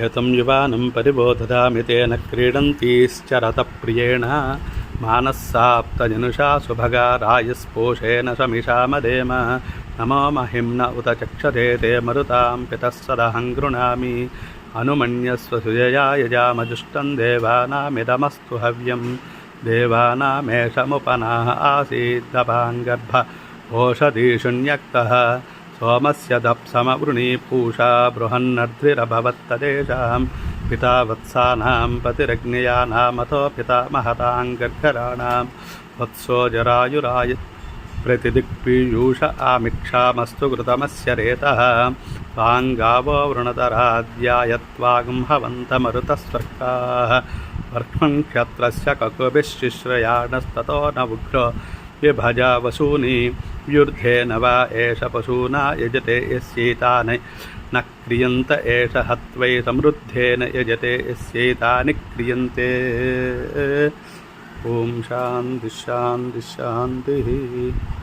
एतं युवानं परिबोधदामि तेन क्रीडन्तीश्चरतप्रियेण मानस्साप्तजनुषा सुभगा रायस्पोषेण शमिषामदेम नमो महिम्न उत चक्षते ते मरुतां पितः सदहं गृणामि अनुमन्यस्व सुजया यजामजुष्टं देवानामिदमस्तु हव्यं देवानामेषमुपनाः आसीद्दपाङ्गर्भ ओषधीषुण्यक्तः सोमस्य दप्समवृणी पूषा बृहन्नर्द्विरभवत्तदेशां पिता वत्सानां पतिरग्नियानामतो पिता महतां गर्गराणां वत्सो जरायुराय प्रतिदिक्पीयूष आमिक्षामस्तु घृतमस्य रेतः ताङ्गावो वृणतराद्यायत्वागंहवन्तमरुतस्वर्गाः वर्ष्मं क्षत्रस्य ककुभिश्शिश्रयाणस्ततो न उग्रो विभजा वसूनि न वा एष पशूना यजते यस्यैतानि, न क्रियन्त एष हत्वै समृद्धेन यजते यस्यैतानि क्रियन्ते। ॐ शान्तिः शान्तिः शान्तिः।